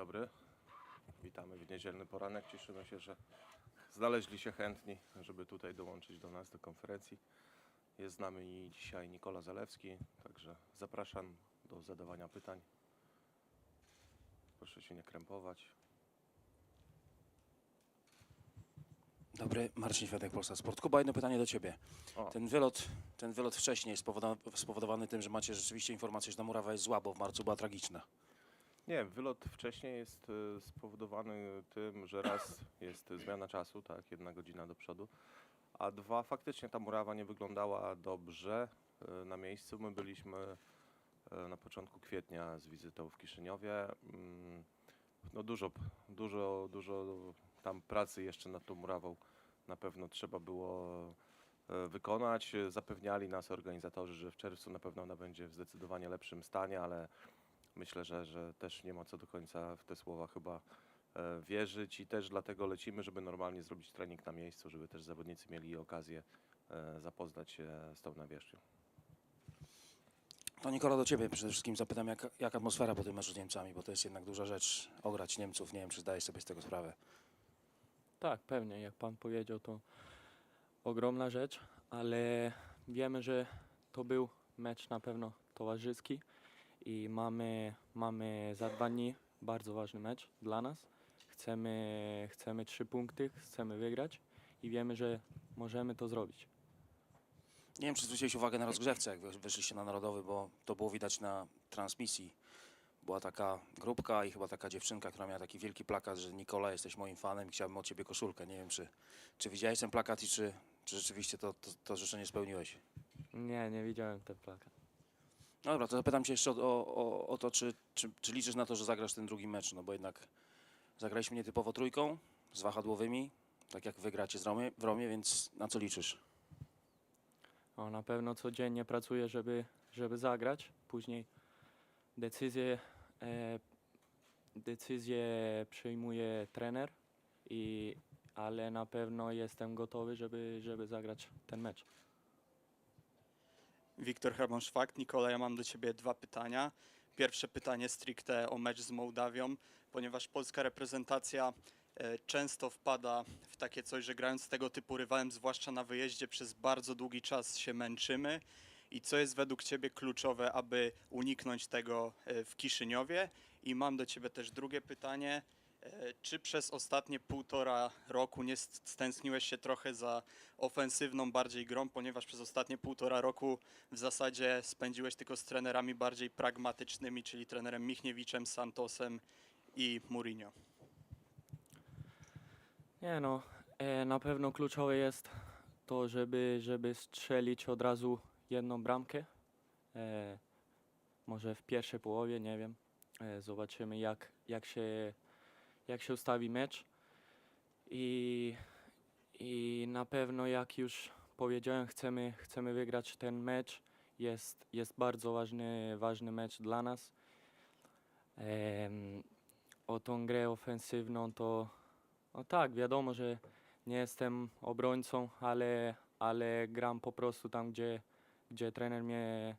dobry. Witamy w niedzielny poranek. Cieszymy się, że znaleźli się chętni, żeby tutaj dołączyć do nas do konferencji. Jest z nami dzisiaj Nikola Zalewski, także zapraszam do zadawania pytań. Proszę się nie krępować. Dobry, Marcin Światek, Polsat Sport. Kuba, jedno pytanie do Ciebie. O. Ten wylot, ten wylot wcześniej jest spowodowany, spowodowany tym, że macie rzeczywiście informację, że ta murawa jest zła, bo w marcu była tragiczna. Nie, wylot wcześniej jest y, spowodowany tym, że raz jest zmiana czasu, tak, jedna godzina do przodu, a dwa, faktycznie ta murawa nie wyglądała dobrze y, na miejscu. My byliśmy y, na początku kwietnia z wizytą w Kiszyniowie. Mm, No dużo, dużo, dużo tam pracy jeszcze nad tą murawą na pewno trzeba było wykonać. Zapewniali nas organizatorzy, że w czerwcu na pewno ona będzie w zdecydowanie lepszym stanie, ale myślę, że, że też nie ma co do końca w te słowa chyba e, wierzyć i też dlatego lecimy, żeby normalnie zrobić trening na miejscu, żeby też zawodnicy mieli okazję e, zapoznać się z tą nawierzchnią. To Nikola, do Ciebie przede wszystkim zapytam, jak, jak atmosfera po tym meczu z Niemcami, bo to jest jednak duża rzecz, ograć Niemców. Nie wiem, czy zdajesz sobie z tego sprawę. Tak, pewnie, jak pan powiedział, to ogromna rzecz, ale wiemy, że to był mecz na pewno towarzyski i mamy, mamy za dwa dni bardzo ważny mecz dla nas. Chcemy, chcemy trzy punkty, chcemy wygrać i wiemy, że możemy to zrobić. Nie wiem, czy zwróciłeś uwagę na rozgrzewce, jak wy- wyszliście na Narodowy, bo to było widać na transmisji. Była taka grupka i chyba taka dziewczynka, która miała taki wielki plakat, że Nikola, jesteś moim fanem i chciałbym od Ciebie koszulkę. Nie wiem, czy, czy widziałeś ten plakat i czy, czy rzeczywiście to, to, to życzenie spełniłeś. Nie, nie widziałem ten plakat. No dobra, to zapytam Cię jeszcze o, o, o to, czy, czy, czy liczysz na to, że zagrasz ten drugi mecz, no bo jednak zagraliśmy nietypowo trójką z wahadłowymi, tak jak wygracie z Romie, w Romie, więc na co liczysz? O, na pewno codziennie pracuję, żeby, żeby zagrać. Później decyzję, e, decyzję przyjmuje trener, i, ale na pewno jestem gotowy, żeby, żeby zagrać ten mecz. Wiktor Hermann-Szwak. Nikola, ja mam do Ciebie dwa pytania. Pierwsze pytanie stricte o mecz z Mołdawią, ponieważ polska reprezentacja e, często wpada w takie coś, że grając z tego typu rywalem, zwłaszcza na wyjeździe, przez bardzo długi czas się męczymy. I co jest według Ciebie kluczowe, aby uniknąć tego e, w Kiszyniowie? I mam do Ciebie też drugie pytanie. E, Czy przez ostatnie półtora roku nie st- stęskniłeś się trochę za ofensywną bardziej grą, ponieważ przez ostatnie półtora roku w zasadzie spędziłeś tylko z trenerami bardziej pragmatycznymi, czyli trenerem Michniewiczem, Santosem i Mourinho. Nie no, e, na pewno kluczowe jest to, żeby, żeby strzelić od razu jedną bramkę. E, może w pierwszej połowie, nie wiem. Zobaczymy jak, jak, się, jak się ustawi mecz. I, I na pewno jak już powiedziałem, chcemy, chcemy wygrać ten mecz. Jest, jest bardzo ważny, ważny mecz dla nas. Em, o tą grę ofensywną to no tak, wiadomo, że nie jestem obrońcą, ale, ale gram po prostu tam, gdzie, gdzie trener mnie,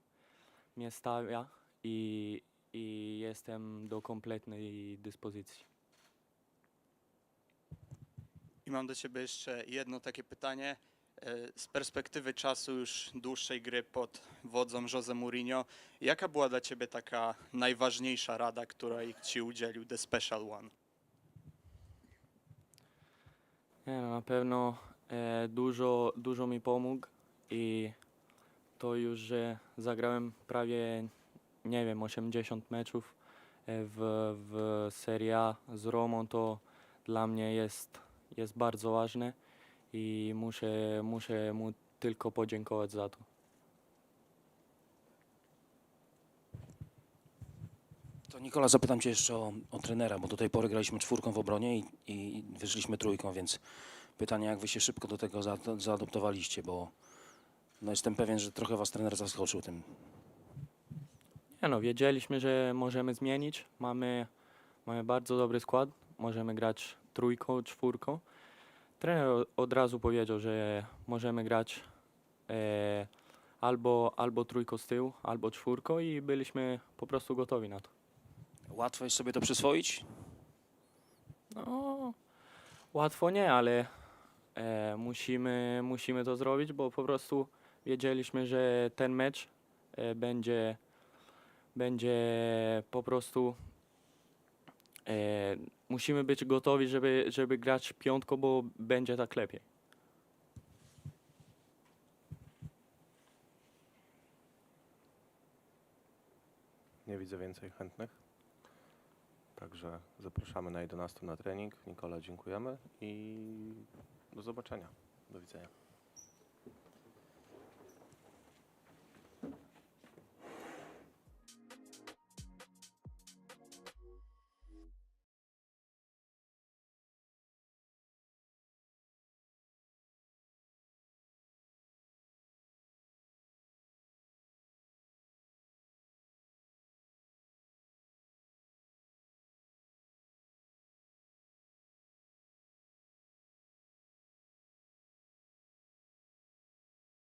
mnie stawia i, i jestem do kompletnej dyspozycji. Mam do Ciebie jeszcze jedno takie pytanie. E, Z perspektywy czasu już dłuższej gry pod wodzą Jose Mourinho, jaka była dla Ciebie taka najważniejsza rada, której Ci udzielił The Special One? Nie, no, na pewno e, dużo, dużo mi pomógł i to już, że zagrałem prawie, nie wiem, 80 meczów e, w, w Serie A z Romą, to dla mnie jest, jest bardzo ważne i muszę, muszę mu tylko podziękować za to. To Nikola, zapytam Cię jeszcze o, o trenera, bo do tej pory graliśmy czwórką w obronie i, i wyszliśmy trójką, więc pytanie, jak Wy się szybko do tego za, zaadoptowaliście, bo no jestem pewien, że trochę Was trener zaskoczył tym. Nie no, wiedzieliśmy, że możemy zmienić. Mamy, mamy bardzo dobry skład. Możemy grać trójką, czwórką. Trener od razu powiedział, że możemy grać e, albo, albo trójką z tyłu, albo czwórką i byliśmy po prostu gotowi na to. Łatwo jest sobie to przyswoić? No, łatwo nie, ale e, musimy, musimy to zrobić, bo po prostu wiedzieliśmy, że ten mecz e, będzie, będzie po prostu. E, musimy być gotowi, żeby, żeby grać piątko, bo będzie tak lepiej. Nie widzę więcej chętnych. Także zapraszamy na 11 na trening. Nikola, dziękujemy i do zobaczenia. Do widzenia.